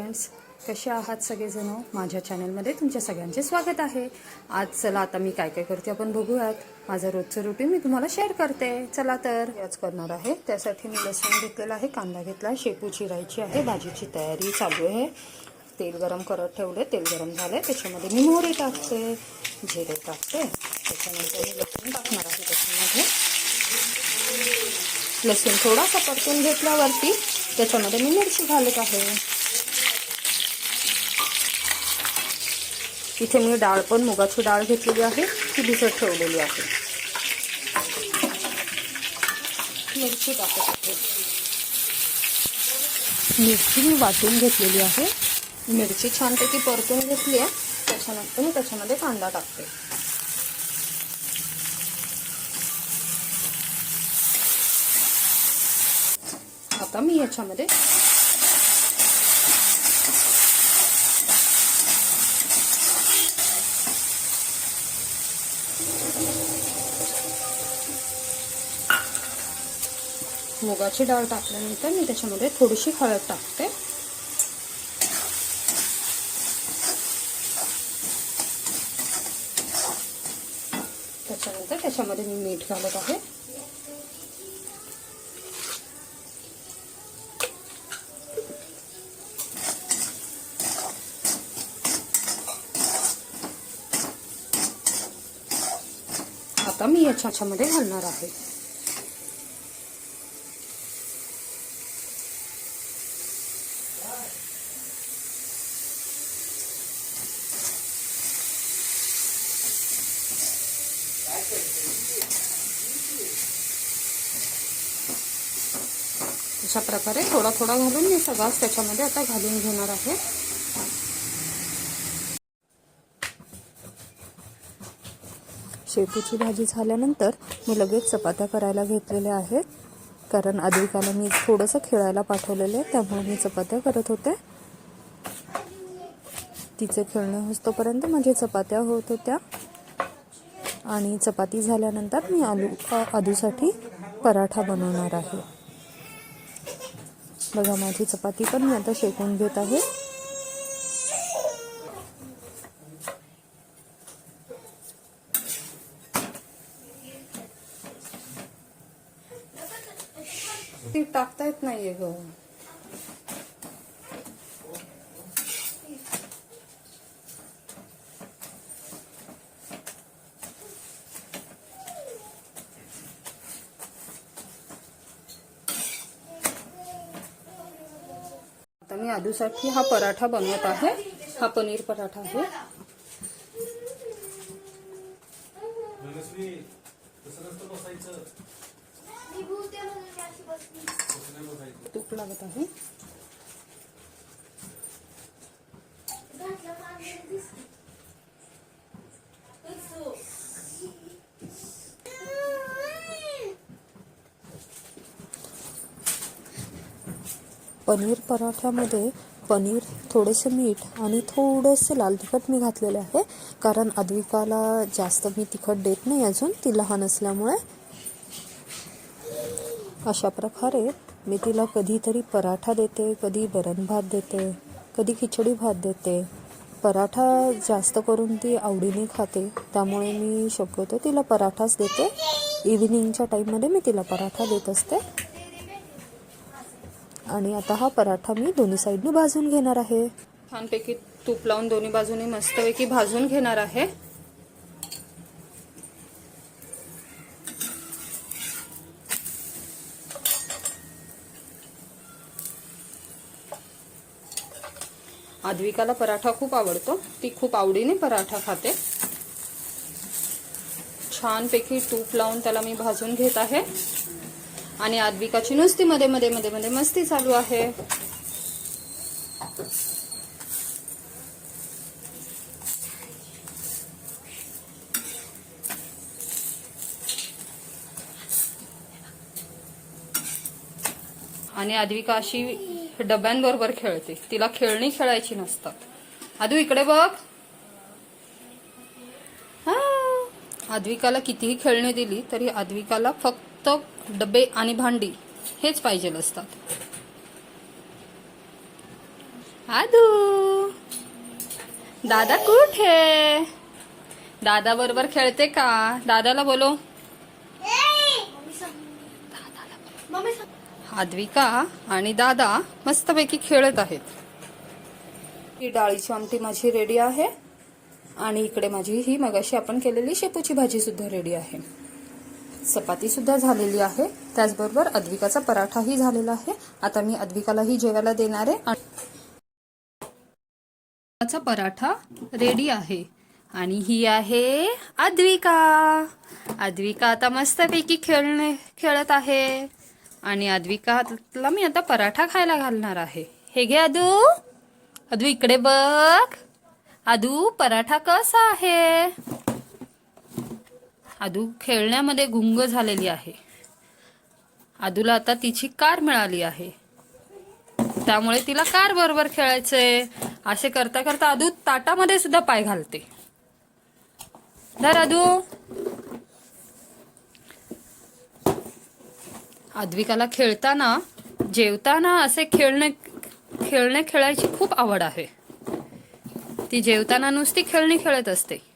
Friends कसे आहात सगळेजण? माझ्या चॅनलमध्ये तुमच्या सगळ्यांचे स्वागत आहे. आज चला आता मी काय काय करते आपण बघूयात. माझं रोजचं रुटीन मी तुम्हाला शेअर करते. चला तर. याच करणार आहे. त्यासाठी मी लसूण घेतलेला आहे कांदा घेतला आहे शेपू चिरायची आहे भाजीची तयारी चालू आहे. तेल गरम करत ठेवले तेल गरम झाले त्याच्यामध्ये मी मोहरी टाकते जिरे टाकते. त्याच्यानंतर मी लसूण टाकणार आहे त्याच्यामध्ये. लसूण थोडासा परतून घेतल्यावरती त्याच्यामध्ये मी मिरची घालत आहे. इथे मी डाळ पण मुगाची डाळ घेतलेली आहे. ती भिजत ठेवलेली आहे. मिरची टाकत मिरची मी वाटून घेतलेली आहे. मिरची छानपैकी परतून घेतली आहे. त्याच्यानंतर मी त्याच्यामध्ये कांदा टाकते. आता मी याच्यामध्ये मुगाची डाळ टाकल्यानंतर मी त्याच्यामध्ये थोडीशी हळद टाकते. त्याच्यानंतर त्याच्यामध्ये मी मीठ घालत आहे. आता मी याच्यामध्ये घालणार आहे. अशा प्रकारे थोडा थोडा घालून मी सगळाच त्याच्यामध्ये आता घालून घेणार आहे. शेपूची भाजी झाल्यानंतर मी लगेच चपात्या करायला घेतलेल्या आहेत. कारण आद्विकाला मी थोडंसं खेळायला पाठवलेलं आहे त्यामुळे मी चपात्या करत होते. तिचे खेळणे होतोपर्यंत माझ्या चपात्या होत होत्या. आणि चपाती झाल्यानंतर मी आलू आदूसाठी पराठा बनवणार आहे. बघा माझी चपाती पण मी आता शेकून घेत आहे. ती टाकता येत नाहीये गं. आता मी आदूसाठी हा पराठा बनवत आहे. हा पनीर पराठा आहे. मनस्वी तसं नसतं बसायचं? तसं नाही बसायचं तूप लागत आहे. पनीर पराठ्यामध्ये पनीर थोडेसे मीठ आणि थोडंसं लाल तिखट मी घातलेलं आहे. कारण अद्विकाला जास्त मी तिखट देत नाही अजून ती लहान असल्यामुळे. अशा प्रकारे मी तिला कधीतरी पराठा देते कधी वरण भात देते कधी खिचडी भात देते. पराठा जास्त करून ती आवडीने खाते त्यामुळे मी शक्यतो तिला पराठाच देते. इव्हिनिंगच्या टाईममध्ये मी तिला पराठा देत असते. आणि आता हा पराठा मी दोन्ही साईडने भाजून घेणार आहे. छानपैकी तूप लावून दोन्ही बाजूने मस्तपैकी भाजून घेणार आहे. आद्विकाला पराठा खूप आवडतो. ती खूप आवडीने पराठा खाते. छानपैकी तूप लावून त्याला मी भाजून घेत आहे. आणि आद्विकाची नुसती मध्ये मध्ये मध्ये मध्ये मस्ती चालू आहे. आणि आद्विका अशी डब्यांबरोबर खेळते. तिला खेळणी खेळायची नसतात. आदू इकडे बघ. हा. आद्विकाला कितीही खेळणी दिली तरी आद्विकाला फक्त डबे आणि भांडी हेच पाहिजे असतात. आदू! दादा कुठे? दादा बरोबर खेळते का? दादाला बोलो आद्विका आणि दादा मस्तपैकी खेळत आहेत. ही डाळीची आमटी माझी रेडी आहे आणि इकडे माझी ही मगाशी आपण केलेली शेपूची भाजी सुद्धा रेडी आहे. चपातीसुद्धा झालेली आहे. त्याचबरोबर अद्विकाचा पराठाही झालेला आहे. आता मी अद्विकालाही जेवायला देणार आहे पराठा रेडी आहे. आणि ही आहे अद्विका. अद्विका आता मस्तपैकी खेळणे खेळत आहे. आणि अद्विकाला मी आता पराठा खायला घालणार आहे. हे घे अदू. अदू इकडे बघ. अदू पराठा कसा आहे? आदू खेळण्यामध्ये गुंग झालेली आहे. आदूला आता तिची कार मिळाली आहे. त्यामुळे तिला कार बरोबर खेळायचंय असे करता करता आदू ताटामध्ये सुद्धा पाय घालते. धर आदू. आद्विकाला खेळताना जेवताना असे खेळणे खेळणे खेळायची खूप आवड आहे. ती जेवताना नुसती खेळणी खेळत असते.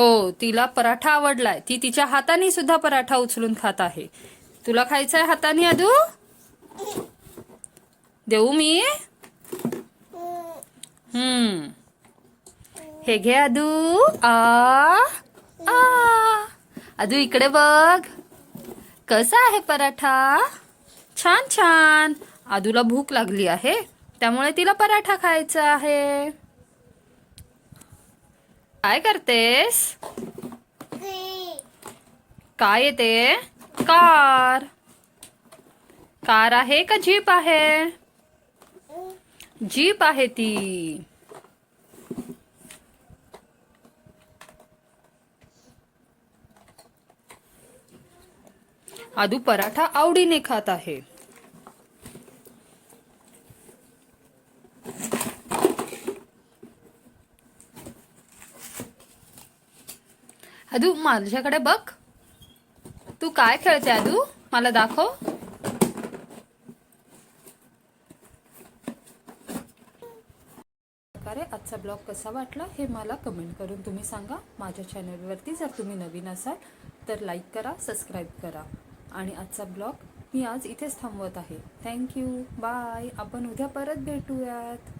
हो तिला पराठा आवडलाय. ती तिच्या हाताने सुद्धा पराठा उचलून खात आहे. तुला खायचंय हाताने अदू देऊ मी? हम्म. हे घे अदू आ आ. अदू इकडे बघ. कसा आहे पराठा? छान छान. आदूला भूक लागली आहे त्यामुळे तिला पराठा खायचा आहे. काय करतेस काय येते कार कार आहे का जीप आहे जीप आहे ती आदू पराठा आवडीने खात आहे अदू माझ्याकडे बघ. तू काय खेळते अदू? मला दाखव. प्रकारे आजचा ब्लॉग कसा वाटला हे मला कमेंट करून तुम्ही सांगा. माझ्या चॅनलवरती जर तुम्ही नवीन असाल तर लाईक करा सबस्क्राईब करा. आणि आजचा ब्लॉग मी आज इथेच थांबवत आहे. Thank you bye. आपण उद्या परत भेटूयात.